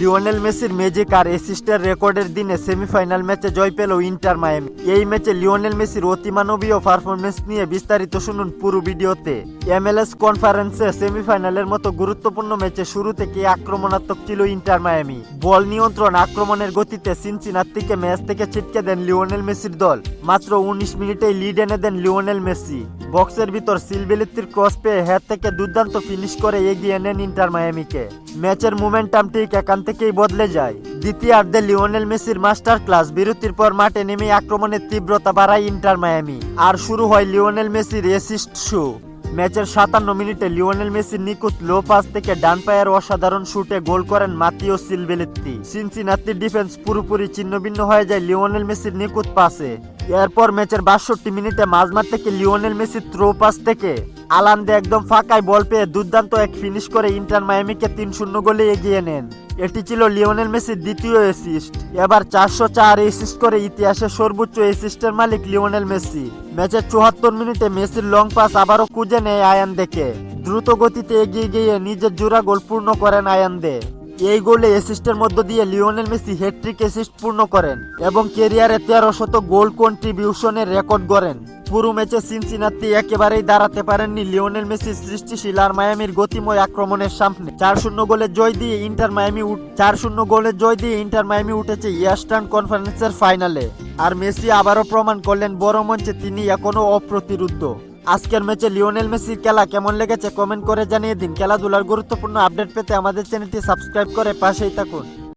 Lionel মেসির magic আর অ্যাসিস্টের রেকর্ডের দিনে সেমিফাইনাল ম্যাচে জয় পেল ইন্টার মায়ামি। এই ম্যাচে লিওনেল মেসির অতিমানবীয় পারফরমেন্স নিয়ে বিস্তারিত শুনুন পুরো ভিডিওতে। এমএলএস কনফারেন্সে সেমিফাইনালের মতো গুরুত্বপূর্ণ ম্যাচে শুরু থেকে আক্রমণাত্মক ছিল ইন্টার মায়ামি? বল নিয়ন্ত্রণ আক্রমণের গতিতে সিনসিনাত্তিকে ম্যাচ থেকে ছিটকে দেন লিওনেল মেসির দল। মাত্র উনিশ মিনিটেই লিড এনে দেন লিওনেল মেসি। বক্সের ভিতর সিলবেলিত্তির ক্রস পেয়ে হ্যাঁ থেকে দুর্দান্ত ফিনিশ করে এগিয়ে নেন ইন্টার মায়ামিকে। ম্যাচের মোমেন্টাম ঠিক এখান থেকেই বদলে যায়। দ্বিতীয়ার্ধে লিওনেল মেসির মাস্টার ক্লাস বিরতির পর মাঠে নেমে আক্রমণের তীব্রতা বাড়ায় ইন্টার মায়ামি। আর শুরু হয় লিওনেল মেসির এসিস্ট শো ম্যাচের সাতান্ন মিনিটে লিওনেল মেসির নিকুত লো পাস থেকে ডান পায়ের অসাধারণ শুটে গোল করেন মাতিও সিলবেলেত্তি সিনসিনাতির ডিফেন্স পুরোপুরি ছিন্নভিন্ন হয়ে যায় লিওনেল মেসির নিকুত পাসে এরপর ম্যাচের বাষট্টি মিনিটে মাঝমাঠ থেকে লিওনেল মেসির থ্রো পাস থেকে আলান্দে একদম ফাঁকায় বল পেয়ে দুর্দান্ত এক ফিনিশ করে ইন্টার মায়ামিকে তিন শূন্য গোলে এগিয়ে নেন। এটি ছিল লিওনেল মেসির দ্বিতীয় অ্যাসিস্ট এবার চারশো চার অ্যাসিস্ট করে ইতিহাসের সর্বোচ্চ অ্যাসিস্টের মালিক লিওনেল মেসি। ম্যাচের চুয়াত্তর মিনিটে মেসির লং পাস আবারও খুঁজে নেয় আয়ান দেখে দ্রুত গতিতে এগিয়ে গিয়ে নিজের জোড়া গোল পূর্ণ করেন আয়ান দে। এই গোলে অ্যাসিস্টের মধ্য দিয়ে লিওনেল মেসি হ্যাট্রিক অ্যাসিস্ট পূর্ণ করেন এবং ক্যারিয়ারে তেরো শত গোল কন্ট্রিবিউশনের রেকর্ড গড়েন। পুরো ম্যাচে সিনসিনাতি একেবারেই দাঁড়াতে পারেননি লিওনেল মেসি সৃষ্টিশীল আর মায়ামির গতিময় আক্রমণের সামনে। চার শূন্য গোলে জয় দিয়ে ইন্টার মায়ামি চার শূন্য গোলে জয় দিয়ে ইন্টার মায়ামি উঠেছে ইস্টার্ন কনফারেন্সের ফাইনালে। আর মেসি আবারও প্রমাণ করলেন বড় মঞ্চে তিনি এখনও অপ্রতিরুদ্ধ। আজকের ম্যাচে লিওনেল মেসির খেলা কেমন লেগেছে কমেন্ট করে জানিয়ে দিন। খেলাধুলার গুরুত্বপূর্ণ আপডেট পেতে আমাদের চ্যানেলটি সাবস্ক্রাইব করে পাশেই থাকুন।